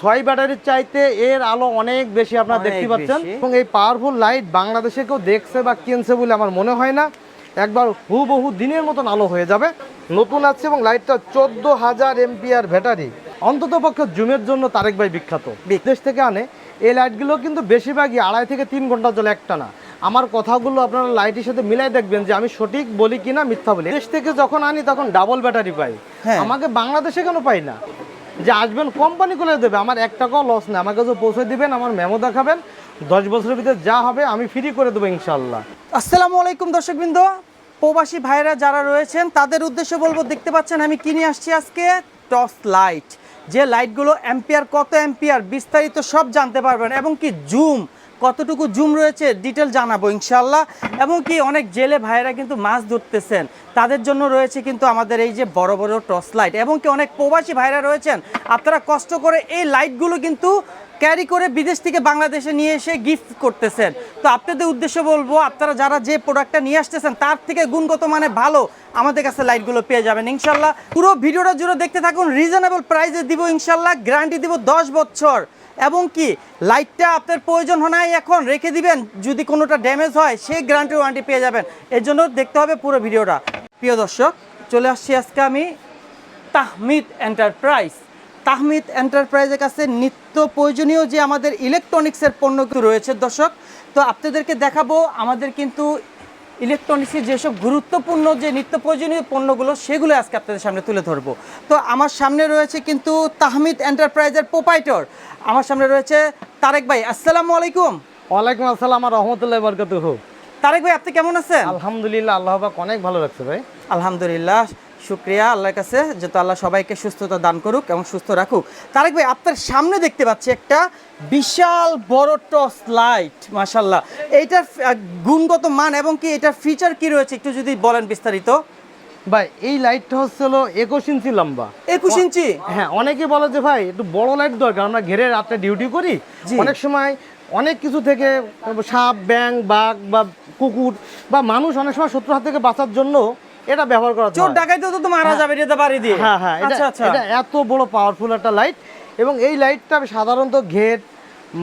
ছয় ব্যাটারির চাইতে এর আলো অনেক বেশি আপনারা দেখতে পাচ্ছেন। এবং এই পাওয়ারফুল লাইট বাংলাদেশে কেউ দেখছে বা কিনছে বলে আমার মনে হয় না। একবার হুবহু দিনের মতন আলো হয়ে যাবে। নতুন আছে এবং লাইটটা চোদ্দ হাজার এমপিআর ব্যাটারি। অন্তত পক্ষে জুমের জন্য তারেক ভাই বিখ্যাত। বিদেশ থেকে আনে। এই লাইটগুলো কিন্তু বেশিরভাগই আড়াই থেকে তিন ঘণ্টা চলে একটা না। আমার কথাগুলো আপনারা লাইটের সাথে মিলাই দেখবেন যে আমি সঠিক বলি কিনা মিথ্যা বলি। দেশ থেকে যখন আনি তখন ডাবল ব্যাটারি পাই। হ্যাঁ। আমাকে বাংলাদেশে কেন পাই না? যে আসবেন কোম্পানি করে দেবে, আমার এক টাকাও লস নেই। আমার কাছে পৌঁছে দিবেন, আমার মেমো দেখাবেন, দশ বছরের ভিতরে যা হবে আমি ফ্রি করে দেবো ইনশাল্লাহ আসসালামু আলাইকুম দর্শকবৃন্দ, প্রবাসী ভাইরা যারা রয়েছেন, তাদের উদ্দেশ্যে বলব, দেখতে পাচ্ছেন আমি কিনে আসছি আজকে? Torch light. যে লাইটগুলো অ্যাম্পিয়ার কত অ্যাম্পিয়ার, বিস্তারিত সব জানতে পারবেন। এবং কি জুম কতটুকু জুম রয়েছে ডিটেল জানাব ইনশাল্লাহ এবং কি অনেক জেলে ভাইয়েরা কিন্তু মাছ ধরতেছেন। তাদের জন্য রয়েছে কিন্তু আমাদের এই যে বড় বড় টর্চ লাইট এবং কি অনেক প্রবাসী ভাইরা রয়েছেন। আপনারা কষ্ট করে এই লাইটগুলো কিন্তু ক্যারি করে বিদেশ থেকে বাংলাদেশে নিয়ে এসে গিফট করতেছেন। তো আপনাদের উদ্দেশ্য বলব, আপনারা যারা যে প্রোডাক্টটা নিয়ে আসতেছেন, তার থেকে গুণগত মানে ভালো আমাদের কাছে লাইটগুলো পেয়ে যাবেন ইনশাল্লাহ পুরো ভিডিওটা জুড়ে দেখতে থাকুন রিজনেবল প্রাইসে দিব ইনশাল্লাহ গ্যারান্টি দিব দশ বছর। এবং কি লাইটটা আপনার প্রয়োজন হয় এখন রেখে দিবেন। যদি কোনোটা ড্যামেজ হয়, সেই গ্যারান্টি ওয়ারেন্টি পেয়ে যাবেন। এর জন্য দেখতে হবে পুরো ভিডিওটা। প্রিয় দর্শক, চলে আসছি আজকে আমি তাহমিদ এন্টারপ্রাইজ তাহমিদ এন্টারপ্রাইজের কাছে নিত্য প্রয়োজনীয় যে আমাদের ইলেকট্রনিক্সের পণ্য রয়েছে দর্শক, তো আপনাদেরকে দেখাবো, আমাদের কিন্তু ইলেকট্রনিক্সের যেসব গুরুত্বপূর্ণ যে নিত্য প্রয়োজনীয় পণ্যগুলো সেগুলো আজকে আপনাদের সামনে তুলে ধরবো। তো আমার সামনে রয়েছে কিন্তু তাহমিদ এন্টারপ্রাইজের প্রোপাইটর। আমার সামনে রয়েছে তারেক ভাই। আসসালামু আলাইকুম। ওয়ালাইকুম আসসালাম রহমতুল্লাহ বরকত তারেক ভাই আপনি কেমন আছেন? আলহামদুলিল্লাহ আল্লাহ পাক অনেক ভালো লাগছে ভাই। আলহামদুলিল্লাহ। শুক্রিয়া আল্লাহর কাছে যাতে আল্লাহ সবাইকে সুস্থতা দান করুক এবং সুস্থ রাখুক। তারেক ভাই আপনার সামনে দেখতে পাচ্ছি একটা বিশাল বড় টস লাইট মাশাল্লাহ এইটার গুণগত মান এবং কি এটার ফিচার কি রয়েছে একটু যদি বলেন বিস্তারিত? ভাই এই লাইটটা হচ্ছে হলো একুশ ইঞ্চি লম্বা। একুশ ইঞ্চি? হ্যাঁ অনেকে বলে যে ভাই একটু বড় লাইট দরকার আমরা ঘেরে রাত্রে ডিউটি করি। অনেক সময় অনেক কিছু থেকে সাপ ব্যাং বাঘ বা কুকুর বা মানুষ অনেক সময় শত্রু হাত থেকে বাঁচার জন্য এটা ব্যবহার করা চোর। ডাকাইতে তো মারা যাবে এটা বাড়ি দিয়ে। হ্যাঁ হ্যাঁ আচ্ছা আচ্ছা। এটা এত বড় পাওয়ারফুল একটা লাইট এবং এই লাইটটা সাধারণত ঘের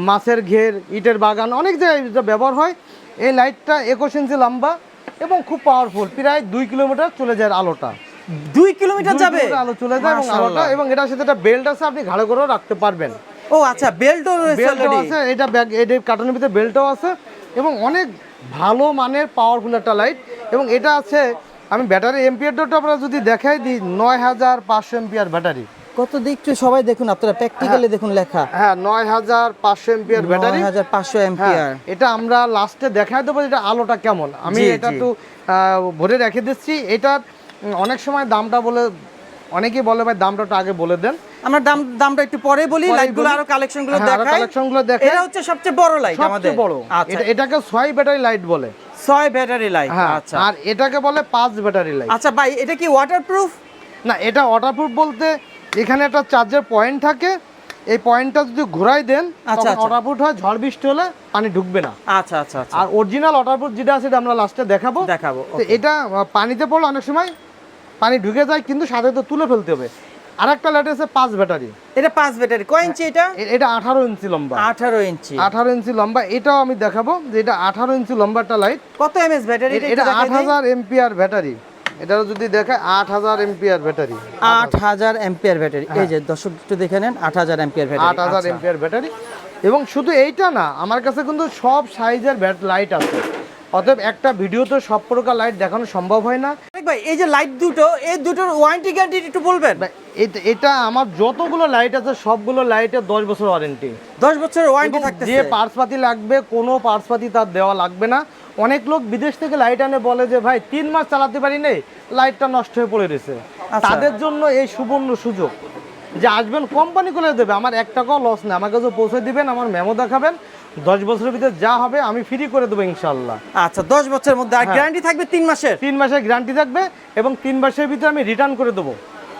মাছের ঘের ইটের বাগান অনেক জায়গায় এটা ব্যবহার হয়। এই লাইটটা একুশ ইঞ্চি লম্বা এবং খুব পাওয়ারফুল প্রায় দুই কিলোমিটার চলে যায় আলোটা। দুই কিলোমিটার যাবে? আলো চলে যায় এবং আলোটা এবং এটার সাথে একটা বেল্ট আছে আপনি ঘাড়ে করেও রাখতে পারবেন। ও আচ্ছা বেল্টও রয়েছে আছে এটা ব্যাগ এটার কার্টনের ভিতরে বেল্টও আছে এবং অনেক ভালো মানের পাওয়ারফুল একটা লাইট এবং এটা আছে আমি ব্যাটারি এমপিয়ারটা আপনারা যদি দেখাই দিই নয় হাজার পাঁচশো এমপিয়ার ব্যাটারি। কত দিকটা সবাই দেখুন আপনারা প্র্যাকটিক্যালি দেখুন লেখা। হ্যাঁ নয় হাজার পাঁচশো এমপিয়ার ব্যাটারি। হাজার পাঁচশো হ্যাঁ এম্পিয়ার এটা আমরা লাস্টে দেখাই দেবো এটা আলোটা কেমন। আমি এটা। একটু ভরে রেখে দিচ্ছি। এটার অনেক সময় দামটা বলে অনেকেই বলে ভাই দামটা আগে বলে দেন। আমরা দাম দামটা একটু পরে বলি লাইটগুলো। আরও কালেকশনগুলো হ্যাঁ, দেখাই। collection গুলো দেখাই। এটা হচ্ছে সবচেয়ে বড় লাইট আমাদের। সবচেয়ে বড়। আচ্ছা। এটা এটাকে সোয়াই ব্যাটারি লাইট বলে। ছয় ব্যাটারি লাইট হ্যাঁ আচ্ছা। আর এটাকে বলে পাঁচ ব্যাটারি লাইট আচ্ছা ভাই এটা কি ওয়াটারপ্রুফ না এটা ওয়াটারপ্রুফ বলতে এখানে একটা চার্জের পয়েন্ট থাকে। এই পয়েন্টটা যদি ঘোরাই দেন আচ্ছা, তখন আচ্ছা। ওয়াটারপ্রুফ হয় ঝড় বৃষ্টি হলে পানি ঢুকবে না। আচ্ছা আচ্ছা আচ্ছা। আর অরিজিনাল ওয়াটারপ্রুফ যেটা আছে এটা আমরা লাস্টে দেখাবো। দেখাবো এটা পানিতে পড়লে অনেক সময় পানি ঢুকে যায় কিন্তু সাথে তো তুলে ফেলতে হবে। আর একটা লাইট আছে পাঁচ ব্যাটারি। এটা পাঁচ ব্যাটারি। কয় ইঞ্চি এটা? এটা আঠারো ইঞ্চি লম্বা। আঠারো ইঞ্চি। আঠারো ইঞ্চি লম্বা এটাও আমি দেখাবো যে এটা আঠারো ইঞ্চি লম্বা একটা লাইট কত এমএস ব্যাটারি এটা আট হাজার এমপিআর ব্যাটারি। এটাও যদি দেখায় আট হাজার এমপিআর ব্যাটারি। আট হাজার এম্পিয়ার ব্যাটারি। এই যে দর্শক একটু দেখে নেন আট হাজার এম্পিয়ার হ্যাঁ। আট হাজার এমপিআর ব্যাটারি। এবং শুধু এইটা না আমার কাছে কিন্তু সব সাইজের ব্যাট লাইট আছে। অতএব একটা ভিডিওতে সব প্রকার লাইট দেখানো সম্ভব হয় না। ভাই এই যে লাইট দুটো এই দুটোর ওয়ারেন্টি গ্যারান্টি একটু বলবেন? এটা- আমার যতগুলো লাইট আছে সবগুলো লাইটের দশ বছর ওয়ারেন্টি দশ বছরের ওয়ারেন্টি যে পার্সপাতি লাগবে কোনো পার্সপাতি তার দেওয়া লাগবে না। অনেক লোক বিদেশ থেকে লাইট আনে বলে যে ভাই তিন মাস চালাতে পারি নেই লাইটটা নষ্ট হয়ে পড়ে রয়েছে। আচ্ছা। তাদের জন্য এই সুবর্ণ সুযোগ। যে আসবেন কোম্পানি করে দেবে। আমার এক টাকাও লস নেই। আমাকে পৌঁছে দিবেন আমার মেমো দেখাবেন। দশ বছরের ভিতরে যা হবে আমি ফ্রি করে দেবো ইনশাল্লাহ আচ্ছা দশ বছরের মধ্যে আর। গ্যারান্টি থাকবে তিন মাসে তিন মাসের গ্যারান্টি থাকবে এবং তিন মাসের ভিতরে আমি রিটার্ন করে দেবো।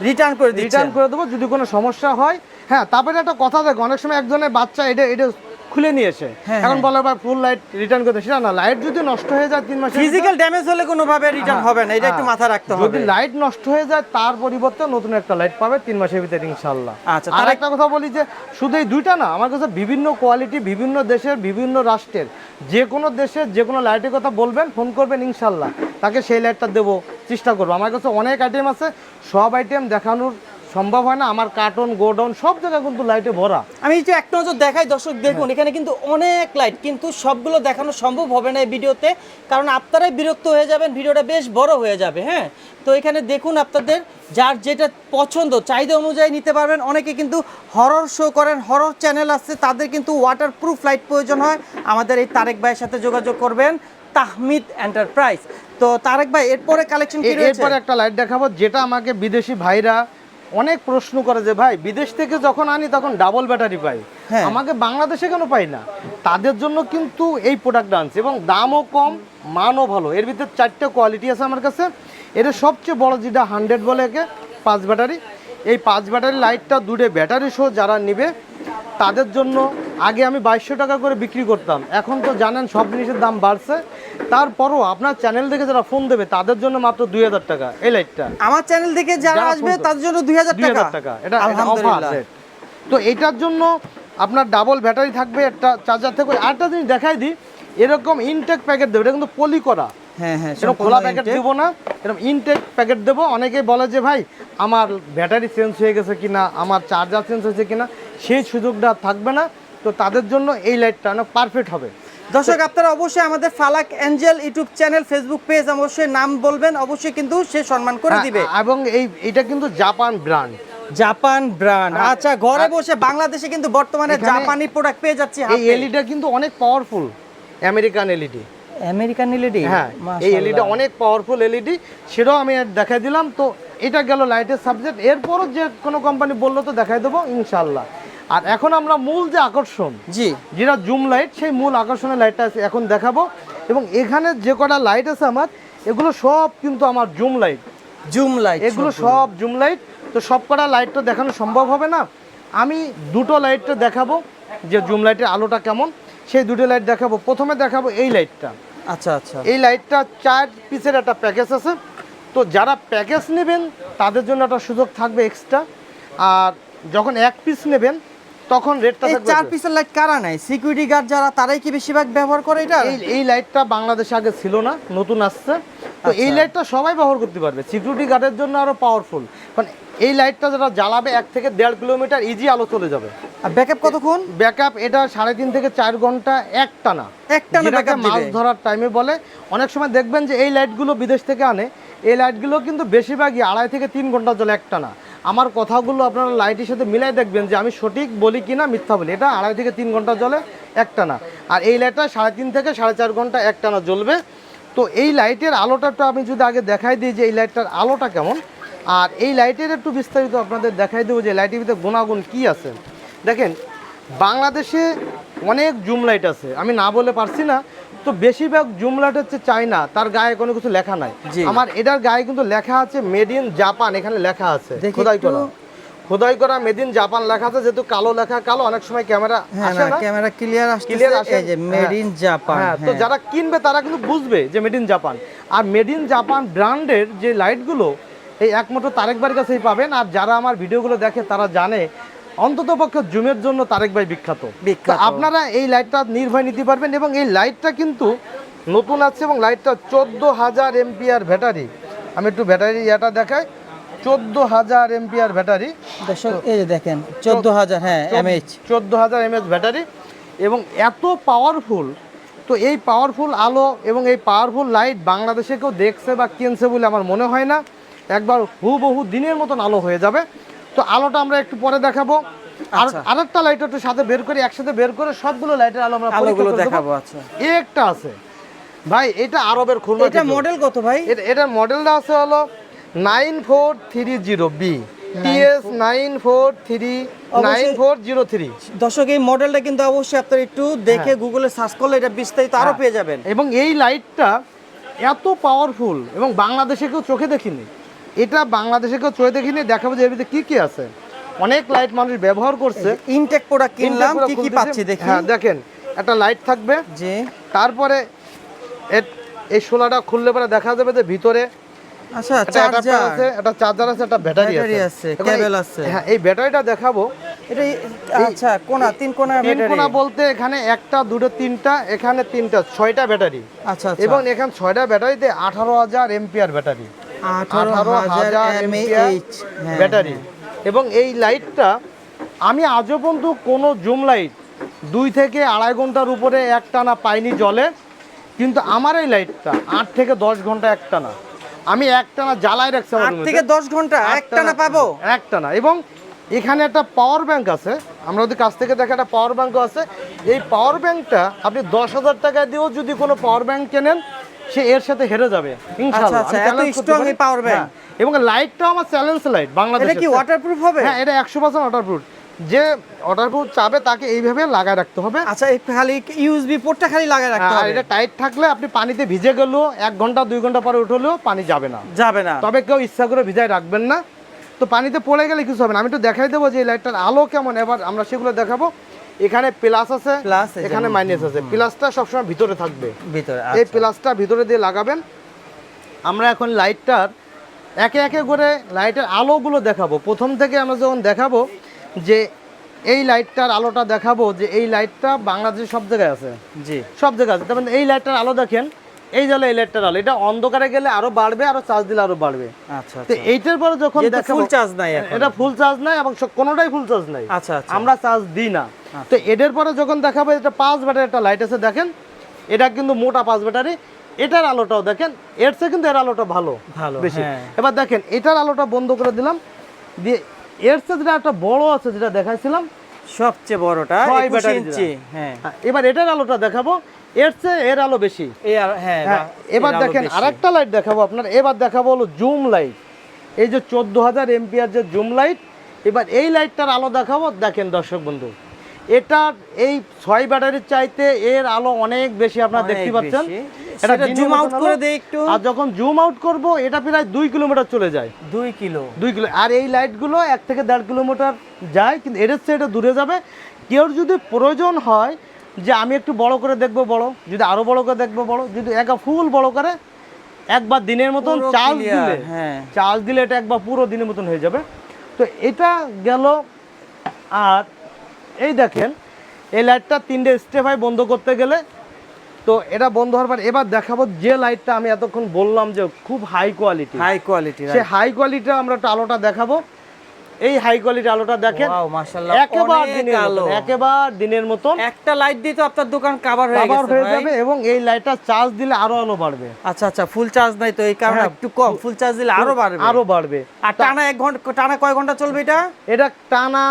রিটার্ন করে রিটার্ন করে দেবো যদি কোনো সমস্যা হয়। হ্যাঁ তারপরে একটা কথা দেখো অনেক সময় একজনের বাচ্চা এটা এটা খুলে নিয়ে এসে হ্যাঁ, এখন হ্যাঁ। বলে ভাই ফুল লাইট রিটার্ন করতে সেটা না লাইট যদি নষ্ট হয়ে যায় তিন মাসের ফিজিক্যাল ড্যামেজ হলে কোনোভাবে রিটার্ন হবে না এটা একটু হ্যাঁ। মাথায় রাখতে যদি লাইট নষ্ট হয়ে যায় তার পরিবর্তে নতুন একটা লাইট পাবে তিন মাসের ভিতরে ইনশাল্লাহ আচ্ছা, আর একটা কথা বলি যে শুধু এই দুইটা না আমার কাছে বিভিন্ন কোয়ালিটি বিভিন্ন দেশের বিভিন্ন রাষ্ট্রের যে কোনো দেশের যে কোনো লাইটের কথা বলবেন ফোন করবেন ইনশাল্লাহ তাকে সেই লাইটটা দেবো চেষ্টা করব। আমার কাছে অনেক আইটেম আছে সব আইটেম দেখানোর সম্ভব হয় না আমার কার্টন গোডাউন সব জায়গায় কিন্তু লাইটে ভরা। আমি একটু এক নজর দেখাই দর্শক দেখুন এখানে কিন্তু অনেক লাইট কিন্তু সবগুলো দেখানো সম্ভব হবে না এই ভিডিওতে কারণ আপনারাই বিরক্ত হয়ে যাবেন ভিডিওটা বেশ বড় হয়ে যাবে হ্যাঁ? তো এখানে দেখুন আপনাদের যার যেটা পছন্দ চাহিদা অনুযায়ী নিতে পারবেন অনেকে কিন্তু হরর শো করেন হরর চ্যানেল আছে তাদের কিন্তু ওয়াটার প্রুফ লাইট প্রয়োজন হয়। আমাদের এই তারেক ভাইয়ের সাথে যোগাযোগ করবেন তাহমিদ এন্টারপ্রাইজ তো তারেক ভাই এরপরে কালেকশন কি রয়েছে? এরপরে একটা লাইট দেখাবো যেটা আমাকে বিদেশি ভাইরা অনেক প্রশ্ন করে যে ভাই বিদেশ থেকে যখন আনি তখন ডাবল ব্যাটারি পাই। হ্যাঁ। আমাকে বাংলাদেশে কেন পাই না? তাদের জন্য কিন্তু এই প্রোডাক্টটা আনছে এবং দামও কম মানও ভালো। এর ভিতরে চারটে কোয়ালিটি আছে আমার কাছে। এটা সবচেয়ে বড় যেটা হান্ড্রেড বলে একে পাঁচ ব্যাটারি এই পাঁচ ব্যাটারি লাইটটা দূরে ব্যাটারি সহ যারা নিবে তাদের জন্য আগে আমি বাইশশো টাকা করে বিক্রি করতাম। এখন তো জানেন সব জিনিসের দাম বাড়ছে। তারপরও আপনার চ্যানেল থেকে যারা ফোন দেবে তাদের জন্য মাত্র দুই হাজার টাকা। এই লাইটটা আমার চ্যানেল থেকে যারা আসবে তাদের জন্য দুই হাজার দুই টাকা। এটা আলহামদুলিল্লাহ। তো এটার জন্য আপনার ডাবল ব্যাটারি থাকবে একটা চার্জার থাকবে। আরেকটা জিনিস দেখাই দিই এরকম ইনটেক প্যাকেট দেবে। এটা কিন্তু পলি করা। হ্যাঁ হ্যাঁ খোলা প্যাকেট দেবো না। এরকম ইনটেক প্যাকেট দেবো। বলে যে ভাই আমার ব্যাটারি চেঞ্জ হয়ে গেছে কিনা? আমার চার্জার চেঞ্জ হয়েছে কিনা? সেই সুযোগটা থাকবে না। তো তাদের জন্য এই লাইটটা না পারফেক্ট হবে। দর্শক আপনারা অবশ্যই আমাদের Falak Angel YouTube channel Facebook page অবশ্যই নাম বলবেন অবশ্যই কিন্তু সে সম্মান করে দিবে। হ্যাঁ, এবং এই এটা কিন্তু জাপান ব্র্যান্ড জাপান ব্র্যান্ড হ্যাঁ। আচ্ছা ঘরে বসে বাংলাদেশে কিন্তু বর্তমানে জাপানি প্রোডাক্ট পেয়ে যাচ্ছে এই এলইডিটা কিন্তু অনেক powerful American LED American LED হ্যাঁ এই এলইডি অনেক পাওয়ারফুল এলইডি সেটাও আমি দেখাই দিলাম। তো এটা গেল লাইটের সাবজেক্ট এরপরও যে কোনো কোম্পানি বলল তো দেখাই দেবো ইনশাল্লাহ আর এখন আমরা মূল যে আকর্ষণ জি। যেটা জুম লাইট সেই মূল আকর্ষণের লাইটটা আছে এখন দেখাবো। এবং এখানে যে কটা লাইট আছে আমার এগুলো সব কিন্তু আমার জুম লাইট। জুম লাইট এগুলো সব জুম লাইট। তো সব কটা লাইট তো দেখানো সম্ভব হবে না। আমি দুটো লাইটটা দেখাবো যে জুম লাইটের আলোটা কেমন। সেই দুটো লাইট দেখাবো। প্রথমে দেখাবো এই লাইটটা। আচ্ছা আচ্ছা। এই লাইটটা চার পিসের একটা প্যাকেজ আছে। তো যারা প্যাকেজ নেবেন তাদের জন্য একটা সুযোগ থাকবে এক্সট্রা। আর যখন এক পিস নেবেন তখন রেটটা থাকবে চার পিসের লাইট কারা নাই সিকিউরিটি গার্ড যারা তারাই কি বেশিরভাগ ব্যবহার করে এটা? এই এই লাইটটা বাংলাদেশে আগে ছিল না নতুন আসছে। তো এই আচ্ছা। লাইটটা সবাই ব্যবহার করতে পারবে। সিকিউরিটি গার্ডের জন্য আরও পাওয়ারফুল কারণ এই লাইটটা যারা জ্বালাবে এক থেকে দেড় কিলোমিটার ইজি আলো চলে যাবে। আর ব্যাকআপ কতক্ষণ? ব্যাকআপ এটা সাড়ে তিন থেকে চার ঘণ্টা একটানা। একটানা যেটাকে backup মাছ ধরার টাইমে বলে। অনেক সময় দেখবেন যে এই লাইটগুলো বিদেশ থেকে আনে। এই লাইটগুলো কিন্তু বেশিরভাগই আড়াই থেকে তিন ঘণ্টা চলে একটানা। আমার কথাগুলো আপনারা লাইটের সাথে মিলাই দেখবেন যে আমি সঠিক বলি কি না মিথ্যা বলি। এটা আড়াই থেকে তিন ঘণ্টা জ্বলে একটানা। আর এই লাইটটা সাড়ে তিন থেকে সাড়ে চার ঘণ্টা একটানা জ্বলবে। তো এই লাইটের আলোটা আমি যদি আগে দেখাই দিই যে এই লাইটটার আলোটা কেমন। আর এই লাইটের একটু বিস্তারিত আপনাদের দেখাই দেবো যে লাইটের ভিতরে গুণাগুণ কী আছে। দেখেন, বাংলাদেশে অনেক জুম লাইট আছে। আমি না বলে পারছি না তো বেশিরভাগ জুমলাট হচ্ছে চাইনা তার গায়ে কোনো কিছু লেখা নাই। আমার এটার গায়ে কিন্তু লেখা আছে মেড ইন জাপান এখানে লেখা আছে। খোদাই করা। খোদাই করা মেড ইন জাপান লেখা আছে যেহেতু কালো লেখা কালো অনেক সময় ক্যামেরা হ্যাঁ আসে না ক্যামেরা ক্লিয়ার আসছে Clear আসে। যে মেড ইন হ্যাঁ। জাপান হ্যাঁ তো যারা কিনবে তারা কিন্তু বুঝবে যে মেড ইন জাপান আর মেড ইন জাপান ব্র্যান্ডের যে লাইটগুলো এই একমাত্র তারেক ভাইয়ের কাছেই পাবেন। আর যারা আমার ভিডিওগুলো দেখে তারা জানে অন্তত পক্ষে জুমের জন্য তারেক ভাই বিখ্যাত। আপনারা এই লাইটটা নির্ভয় নিতে পারবেন এবং এই লাইটটা কিন্তু নতুন আছে এবং লাইটটা চোদ্দ হাজার এমপিআর ব্যাটারি। আমি একটু ব্যাটারি এটা দেখাই। চোদ্দ হাজার এমপিআর ব্যাটারি। এই যে দেখেন চোদ্দ হাজার হ্যাঁ এমএইচ চোদ্দ হাজার এমএচ ব্যাটারি এবং এত পাওয়ারফুল তো এই পাওয়ারফুল আলো এবং এই পাওয়ারফুল লাইট বাংলাদেশে কেউ দেখছে বা কিনছে বলে আমার মনে হয় না। একবার হুবহু দিনের মতন আলো হয়ে যাবে। তো আলোটা আমরা একটু পরে দেখাবো। আর আচ্ছা। আরেকটা লাইট একটু সাথে বের করে একসাথে বের করে সবগুলো লাইটের আলো আমরা আলোগুলো দেখাবো আচ্ছা। একটা আছে। ভাই এটা আরবের খুলনা এটা মডেল কত ভাই? এটার মডেলটা আছে হলো nine four three zero B TS nine four three nine four zero three দর্শক এই মডেলটা কিন্তু অবশ্যই আপনারা একটু দেখে গুগলে সার্চ করলে এটা বিস্তারিত আরও হ্যাঁ। পেয়ে যাবেন। এবং এই লাইটটা এত পাওয়ারফুল এবং বাংলাদেশে কেউ চোখে দেখিনি। এটা বাংলাদেশে কেউ চোখে দেখিনি দেখাবো যে এর ভিতরে কী কী আছে। অনেক লাইট মানুষ ব্যবহার করছে। ইনটেক প্রোডাক্ট কিনলাম কি কি পাচ্ছি দেখি। হ্যাঁ দেখেন একটা লাইট থাকবে। জি। তারপরে এর- এই শোলাটা খুললে পরে দেখা যাবে যে ভিতরে আচ্ছা একটা adapter চার্জার আছে একটা চার্জার আছে একটা ব্যাটারি আছে। আছে, এবার এই- cable আছে। হ্যাঁ এই ব্যাটারিটা দেখাবো। এটা আচ্ছা কোনা তিন কোনা তিন ব্যাটারি কোণা বলতে এখানে একটা দুটো তিনটা এখানে তিনটা ছয়টা ব্যাটারি আচ্ছা আচ্ছা। এবং এখানে ছয়টা ব্যাটারিতে আঠারো হাজার এমপিআর ব্যাটারি আঠারো হাজার এমএএইচ ব্যাটারি। এবং এই লাইটটা আমি আজও পর্যন্ত কোনো জুম লাইট দুই থেকে আড়াই ঘণ্টার উপরে একটানা পাইনি জলে কিন্তু আমার এই লাইটটা আট থেকে দশ ঘণ্টা একটানা। আমি একটানা জ্বালায় রাখছি আট থেকে দশ ঘণ্টা একটা না পাবো? একটানা। এবং এখানে একটা পাওয়ার ব্যাংক আছে। আমরা যদি কাছ থেকে দেখা একটা পাওয়ার ব্যাংকও আছে। এই পাওয়ার ব্যাংকটা আপনি দশ হাজার টাকা দিয়েও যদি কোনো পাওয়ার ব্যাংক কেনেন সে এর সাথে হেরে যাবে ইনশাআল্লাহ। আচ্ছা, এত। এই bank? হ্যাঁ, এবং লাইটটাও আমার চ্যালেঞ্জ লাইট বাংলাদেশ এটা কি ওয়াটারপ্রুফ হবে? হ্যাঁ এটা একশো পার্সেন্ট ওয়াটারপ্রুফ যে ওয়াটারপ্রুফ চাবে তাকে এইভাবে লাগায় রাখতে হবে। আচ্ছা এই খালি ইউএসবি পোর্টটা খালি লাগিয়ে রাখতে হবে। এটা টাইট থাকলে আপনি পানিতে ভিজে গেলেও এক ঘণ্টা দুই ঘণ্টা পরে উঠলেও পানি যাবে না। যাবে না। তবে কেউ ইচ্ছা করে ভিজায় রাখবেন না। তো পানিতে পড়ে গেলে কিছু হবে না। আমি একটু দেখাই দেবো যে লাইটটার আলো কেমন। এবার আমরা সেগুলো দেখাবো। এখানে প্লাস আছে প্লাস এখানে মাইনাস আছে। প্লাসটা সবসময় ভিতরে থাকবে। ভিতরে এই আচ্ছা। প্লাসটা ভিতরে দিয়ে লাগাবেন। আমরা এখন লাইটটার একে একে করে লাইটের আলোগুলো দেখাবো। প্রথম থেকে আমরা যখন দেখাবো যে এই লাইটটার আলোটা দেখাবো যে এই লাইটটা বাংলাদেশের সব জায়গায় আছে। জি। সব জায়গায় আছে। তেমন এই লাইটটার আলো দেখেন এই জলে এই লাইটটার আলো এটা অন্ধকারে গেলে আরও বাড়বে আরও চার্জ দিলে আরও বাড়বে। আচ্ছা তো এইটার পরে যখন দেখাবো full নাই এটা ফুল চার্জ নাই এবং কোনোটাই ফুল চার্জ নাই। আচ্ছা আচ্ছা। আমরা চার্জ দিই না। তো এদের পরে যখন দেখাবো এটা পাঁচ ব্যাটারি একটা লাইট আছে দেখেন। এটা কিন্তু মোটা পাঁচ ব্যাটারি এটার আলোটাও দেখেন এর চেয়ে কিন্তু এর আলোটা ভালো। ভালো বেশি। হ্যাঁ। এবার দেখেন এটার আলোটা বন্ধ করে দিলাম। দিয়ে এর চেয়ে যেটা একটা বড় আছে যেটা দেখাইছিলাম সবচেয়ে বড়টা ছয় ব্যাটারি হ্যাঁ, এবার এটার আলোটা দেখাবো। এর চেয়ে এর আলো বেশি। হ্যাঁ হ্যাঁ এবার দেখেন আরেকটা লাইট দেখাবো আপনার। এবার দেখাবো হলো জুম লাইট এই যে চোদ্দ হাজার এমপিআর যে জুম লাইট এবার এই লাইটটার আলো দেখাবো। দেখেন দর্শক বন্ধু এটার এই ছয় ব্যাটারির চাইতে এর আলো অনেক বেশি আপনারা দেখতে পাচ্ছেন। এটা মতন out করে দেই একটু। আর যখন জুম আউট করব এটা প্রায় দুই কিলোমিটার চলে যায়। দুই কিলো। দুই কিলো। আর এই লাইটগুলো এক থেকে দেড় কিলোমিটার যায় কিন্তু এর চেয়ে এটা দূরে যাবে। কেউ যদি প্রয়োজন হয় যে আমি একটু বড় করে দেখব বড় যদি আরও বড় করে দেখব বড় যদি একা ফুল বড় করে একবার দিনের মতন চার্জ দিলে হ্যাঁ। চার্জ দিলে এটা একবার পুরো দিনের মতন হয়ে যাবে। তো এটা গেল আর এই দেখেন এই লাইটটা তিনটে স্টেপ হয় বন্ধ করতে গেলে তো এটা বন্ধ হওয়ার পর এবার দেখাবো যে লাইটটা আমি এতক্ষণ বললাম যে খুব হাই কোয়ালিটি হাই কোয়ালিটি সে হাই কোয়ালিটি আমরা একটা আলোটা দেখাবো। এই হাই কোয়ালিটি আলোটা দেখেন। ওয়াও মাশাআল্লাহ একেবারে দিনের আলো। একেবারে দিনের মতন। একটা লাইট দিয়ে তো আপনার দোকান কভার হয়ে গেছে হয়ে যাবে এবং এই লাইটটা চার্জ দিলে আরও আলো বাড়বে। আচ্ছা আচ্ছা ফুল চার্জ নাই তো এই কারণে হ্যাঁ, একটু কম। ফুল চার্জ দিলে আরও বাড়বে। আরও বাড়বে। আর টানা এক ঘণ্টা টানা কয় ঘণ্টা চলবে এটা? এটা টানা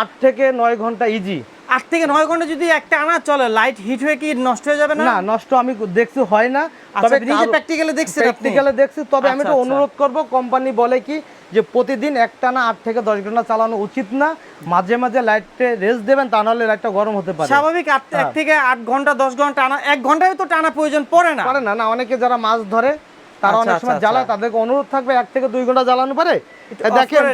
আট থেকে নয় ঘণ্টা ইজি আট থেকে নয় ঘণ্টা যদি একটা আনা চলে লাইট হিট হয়ে কি নষ্ট হয়ে যাবে না? না নষ্ট আমি দেখছি হয় না। আচ্ছা নিজে প্র্যাকটিক্যালি দেখছেন প্র্যাকটিক্যালে দেখছি তবে আমি আচ্ছা, তো আচ্ছা। অনুরোধ করব কোম্পানি বলে কি যে প্রতিদিন একটানা আট থেকে দশ ঘণ্টা চালানো উচিত না। মাঝে মাঝে লাইটে রেস্ট দেবেন তা নাহলে লাইটটা গরম হতে পারে। স্বাভাবিক আট এক হ্যাঁ। থেকে আট ঘণ্টা দশ ঘণ্টা টানা এক ঘন্টায় তো টানা প্রয়োজন পড়ে না। পারে না না অনেকে যারা মাছ ধরে তারা আচ্ছা, অনেক সময় আচ্ছা, জ্বালায় তাদেরকে অনুরোধ থাকবে এক থেকে দুই ঘণ্টা জ্বালানো পারে। দেখেন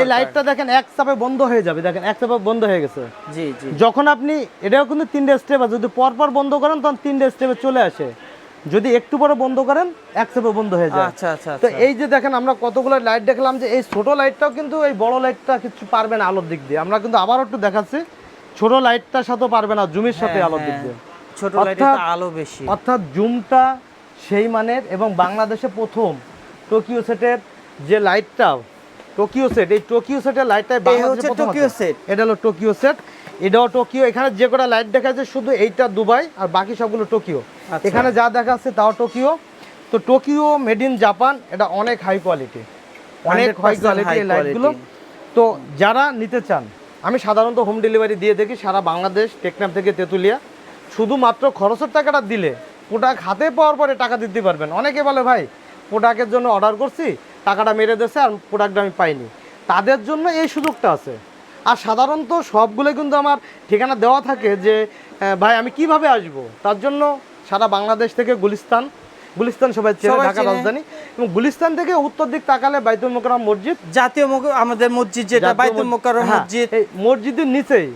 এই লাইটটা দেখেন এক চাপে বন্ধ হয়ে যাবে দেখেন এক চাপে বন্ধ হয়ে গেছে। জি জি। যখন আপনি এটাও কিন্তু তিনটে স্টেপ আছে যদি পর পর বন্ধ করেন তখন তিনটে স্টেপে চলে আসে। যদি একটু পরে বন্ধ করেন এক চাপে বন্ধ হয়ে যায় আচ্ছা আচ্ছা তো আচ্ছা। এই যে দেখেন আমরা কতগুলো লাইট দেখলাম যে এই ছোট লাইটটাও কিন্তু এই বড় লাইটটা কিছু পারবে না আলোর দিক দিয়ে আমরা কিন্তু আবার একটু দেখাচ্ছি ছোট লাইটটার সাথেও পারবে না জুমের সাথে হ্যাঁ, আলোর দিক হ্যাঁ। দিয়ে ছোট লাইটটা আলো বেশি অর্থাৎ জুমটা সেই মানের এবং বাংলাদেশে প্রথম টোকিও সেটের যে লাইটটা টোকিও সেট এই টোকিও সেটের লাইটটাই বাংলাদেশে প্রথম টোকিও সেট। এটা হলো টোকিও সেট এটাও টোকিও। এখানে যে কটা লাইট দেখা যাচ্ছে শুধু এইটা দুবাই আর বাকি সবগুলো টোকিও। আচ্ছা। এখানে যা দেখা যাচ্ছে তাও টোকিও। তো টোকিও মেড ইন জাপান এটা অনেক হাই কোয়ালিটি অনেক হাই কোয়ালিটি লাইটগুলো তো যারা নিতে চান আমি সাধারণত হোম ডেলিভারি দিয়ে দেখি সারা বাংলাদেশ টেকনাম থেকে তেঁতুলিয়া। শুধুমাত্র খরচের টাকাটা দিলে প্রোডাক্ট হাতে পাওয়ার পরে টাকা দিতে পারবেন। অনেকে বলে ভাই প্রোডাক্টের জন্য অর্ডার করছি টাকাটা মেরে দিয়েছে আর প্রোডাক্টটা আমি পাইনি। তাদের জন্য এই সুযোগটা আছে। আর সাধারণত সবগুলো কিন্তু আমার ঠিকানা দেওয়া থাকে যে ভাই আমি কীভাবে আসব? তার জন্য সারা বাংলাদেশ থেকে গুলিস্তান গুলিস্তান সবাই চেনে ঢাকা রাজধানী এবং গুলিস্তান থেকে উত্তর দিক তাকালে বাইতুল মোকরম মসজিদ। জাতীয় আমাদের মসজিদ যেটা বাইতুল মোকাররম হ্যাঁ, মসজিদ। এই মসজিদের নিচেই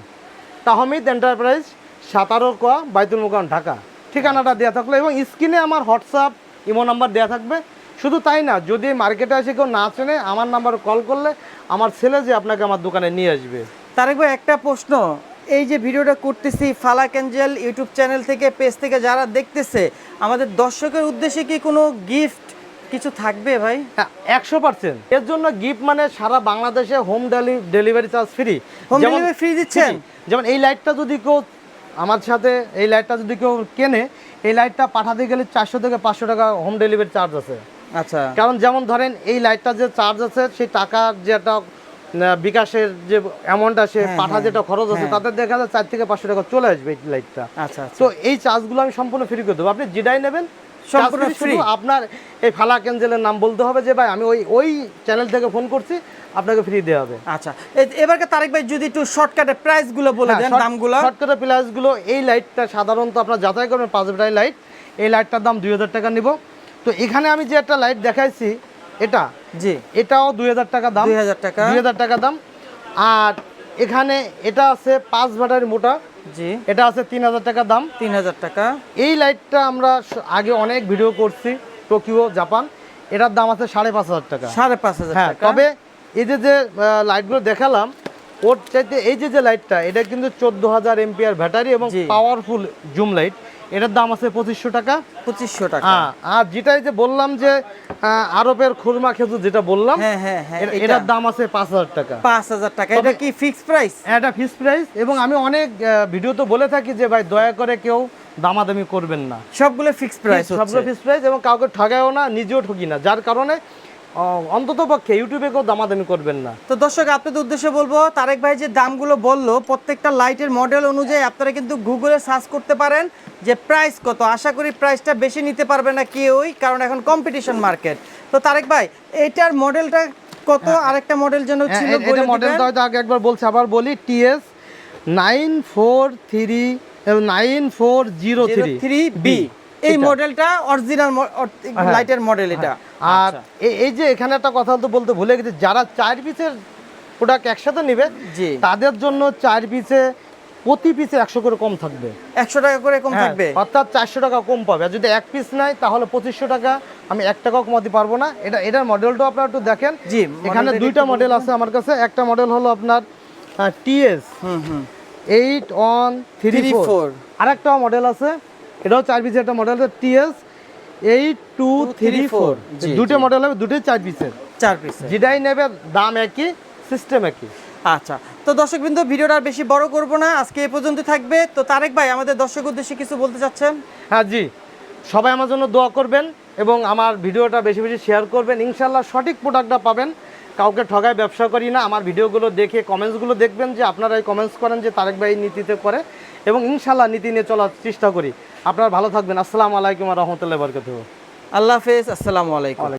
তাহমিদ এন্টারপ্রাইজ সাতারো কোয়া বাইতুল মোকারম ঢাকা। ঠিকানাটা দেওয়া থাকল এবং স্ক্রিনে আমার হোয়াটসঅ্যাপ ইমো নাম্বার দেওয়া থাকবে। শুধু তাই না যদি মার্কেটে এসে কেউ না চেনে আমার নাম্বার কল করলে আমার ছেলে যে আপনাকে আমার দোকানে নিয়ে আসবে। তারেক ভাই একটা প্রশ্ন। এই যে ভিডিওটা করতেছি ফালাক অ্যাঞ্জেল ইউটিউব চ্যানেল থেকে পেজ থেকে যারা দেখতেছে আমাদের দর্শকের উদ্দেশ্যে কি কোনো গিফট কিছু থাকবে ভাই? হ্যাঁ একশো পার্সেন্ট এর জন্য গিফট মানে সারা বাংলাদেশে home delivery charge free Home delivery free দিচ্ছেন? যেমন এই লাইটটা যদি কেউ আমার সাথে এই লাইটটা যদি কেউ কেনে এই লাইটটা পাঠাতে গেলে চারশো থেকে পাঁচশো টাকা হোম ডেলিভারি চার্জ আছে। আচ্ছা। কারণ যেমন ধরেন এই লাইটটা যে চার্জ আছে সেই টাকার যে একটা বিকাশের যে অ্যামাউন্ট আছে হ্যাঁ, পাঠা হ্যাঁ, যেটা খরচ আছে হ্যাঁ। তাতে দেখা যায় চার থেকে পাঁচশো টাকা চলে আসবে এই লাইটটা আচ্ছা আচ্ছা। তো এই চার্জগুলো আমি সম্পূর্ণ ফ্রি করে দেবো। আপনি যেটাই নেবেন সম্পূর্ণ? শুধু আপনার এই ফালা নাম বলতে হবে যে ভাই আমি ওই ওই চ্যানেল থেকে ফোন করছি আপনাকে ফ্রি দেওয়া হবে। আচ্ছা। এবারকে তারেক ভাই যদি একটু শর্টকাটে প্রাইসগুলো বলে দেন দামগুলো। শর্টকাটে প্লাসগুলো এই লাইটটা সাধারণত আপনার যাচাই করবেন পাঁচ লাইট এই লাইটটার দাম দুই হাজার টাকা নিব। তো এখানে আমি যে একটা লাইট দেখাইছি এটা? জি। এটাও দুই হাজার টাকা দাম। দুই হাজার টাকা। দুই হাজার টাকা দাম। আর এখানে এটা আছে পাঁচ ব্যাটারি মোটা জি। এটা আছে তিন হাজার টাকা দাম। তিন হাজার টাকা। এই লাইটটা আমরা আগে অনেক ভিডিও করছি টোকিও জাপান এটার দাম আছে সাড়ে পাঁচ হাজার টাকা। সাড়ে পাঁচ হাজার হ্যাঁ তবে এই যে যে লাইটগুলো দেখালাম ওর চাইতে এই যে যে লাইটটা এটা কিন্তু চোদ্দ হাজার এমপিআর ব্যাটারি এবং পাওয়ারফুল জুম লাইট এটার দাম আছে পঁচিশশো টাকা। পঁচিশশো টাকা। হ্যাঁ আর যেটাই যে বললাম যে আরবের খুরমা খেজুর যেটা বললাম হ্যাঁ হ্যাঁ এটার দাম আছে পাঁচ হাজার টাকা। পাঁচ হাজার টাকা। এটা কি ফিক্সড প্রাইস এটা ফিক্স প্রাইস এবং আমি অনেক ভিডিওতে বলে থাকি যে ভাই দয়া করে কেউ দামাদামি করবেন না। সবগুলো ফিক্সড প্রাইস সবগুলো ফিক্স প্রাইস এবং কাউকে ঠগায়ও না নিজেও ঠকি না। যার কারণে অন্তত পক্ষে ইউটিউবে কেউ দামাদামি করবেন না। তো দর্শক আপনাদের উদ্দেশ্যে বলব তারেক ভাই যে দামগুলো বলল প্রত্যেকটা লাইটের মডেল অনুযায়ী আপনারা কিন্তু গুগলে সার্চ করতে পারেন যে প্রাইস কত। আশা করি প্রাইসটা বেশি নিতে পারবে না কেউই কারণ এখন কম্পিটিশন মার্কেট তো তারেক ভাই এটার মডেলটা কত? আরেকটা মডেল যেন হ্যাঁ, ছিল এটা মডেলটা হয়তো আগে একবার বলছি আবার বলি TS nine four three nine four zero three three B. এই মডেলটা অরিজিনাল হ্যাঁ। লাইটের মডেল এটা। আর আচ্ছা। এই যে এখানে একটা কথা তো বলতে ভুলে গেছি যারা চার পিসের প্রোডাক্ট একসাথে নেবে তাদের জন্য চার পিসে প্রতি পিসে একশো করে কম থাকবে। একশো টাকা করে কম হ্যাঁ, থাকবে? অর্থাৎ চারশো টাকা কম পাবে। আর যদি এক পিস নাই তাহলে পঁচিশশো টাকা আমি এক টাকাও কমাতে পারব না। এটা এটার মডেলটাও আপনারা একটু দেখেন। জি এখানে দুইটা মডেল আছে আমার কাছে। একটা মডেল হলো আপনার টিএস হুম হুম। Eight one three four four। আরেকটা মডেল আছে। এটাও চার পিসের একটা মডেল আছে TS eight two three four দুটো মডেল হবে দুটোই চার পিসের চার পিস যেটাই নেবে দাম একই সিস্টেম একই। আচ্ছা তো দর্শক বিন্দু ভিডিওটা আর বেশি বড় করব না আজকে এই পর্যন্ত থাকবে। তো তারেক ভাই আমাদের দর্শক উদ্দেশ্যে কিছু বলতে চাচ্ছেন? হ্যাঁ জি। সবাই আমার জন্য দোয়া করবেন এবং আমার ভিডিওটা বেশি বেশি শেয়ার করবেন। ইনশাল্লাহ সঠিক প্রোডাক্টটা পাবেন। কাউকে ঠগায় ব্যবসা করি না। আমার ভিডিওগুলো দেখে কমেন্টসগুলো দেখবেন যে আপনারা এই কমেন্টস করেন যে তারেক ভাই নীতিতে করে এবং ইনশাল্লাহ নীতি নিয়ে চলার চেষ্টা করি। আপনারা ভালো থাকবেন। আসসালামু আলাইকুম রহমতুল্লাহ বরকত আল্লাহ হাফেজ। আসসালামু আলাইকুম।